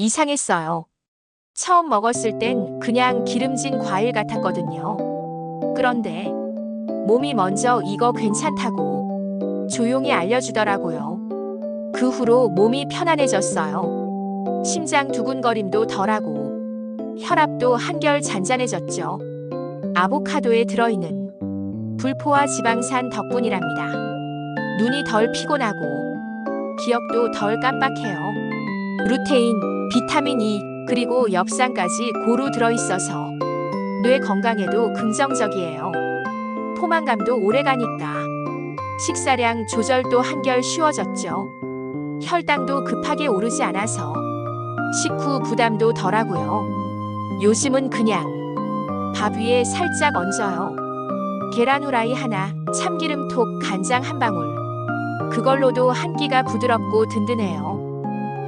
이상했어요. 처음 먹었을 땐 그냥 기름진 과일 같았거든요. 그런데 몸이 먼저 이거 괜찮다고 조용히 알려주더라고요. 그 후로 몸이 편안해졌어요. 심장 두근거림도 덜하고 혈압도 한결 잔잔해졌죠. 아보카도에 들어있는 불포화 지방산 덕분이랍니다. 눈이 덜 피곤하고 기억도 덜 깜빡해요. 루테인, 비타민 E, 그리고 엽산까지 고루 들어있어서 뇌 건강에도 긍정적이에요. 포만감도 오래가니까 식사량 조절도 한결 쉬워졌죠. 혈당도 급하게 오르지 않아서 식후 부담도 덜하고요. 요즘은 그냥 밥 위에 살짝 얹어요. 계란 후라이 하나, 참기름 톡, 간장 한 방울. 그걸로도 한 끼가 부드럽고 든든해요.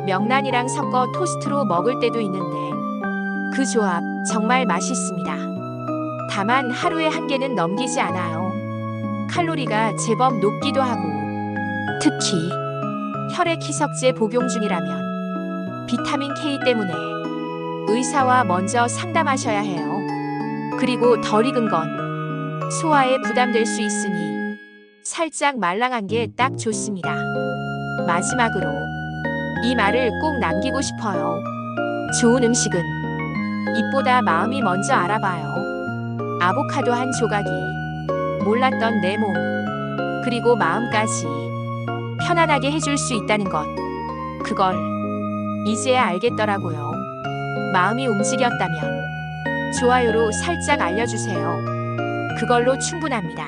명란이랑 섞어 토스트로 먹을 때도 있는데 그 조합 정말 맛있습니다. 다만 하루에 한 개는 넘기지 않아요. 칼로리가 제법 높기도 하고 특히 혈액 희석제 복용 중이라면 비타민 K 때문에 의사와 먼저 상담하셔야 해요. 그리고 덜 익은 건 소화에 부담될 수 있으니 살짝 말랑한 게 딱 좋습니다. 마지막으로 이 말을 꼭 남기고 싶어요. 좋은 음식은 입보다 마음이 먼저 알아봐요. 아보카도 한 조각이 몰랐던 내 몸, 그리고 마음까지 편안하게 해줄 수 있다는 것. 그걸 이제야 알겠더라고요. 마음이 움직였다면 좋아요로 살짝 알려주세요. 그걸로 충분합니다.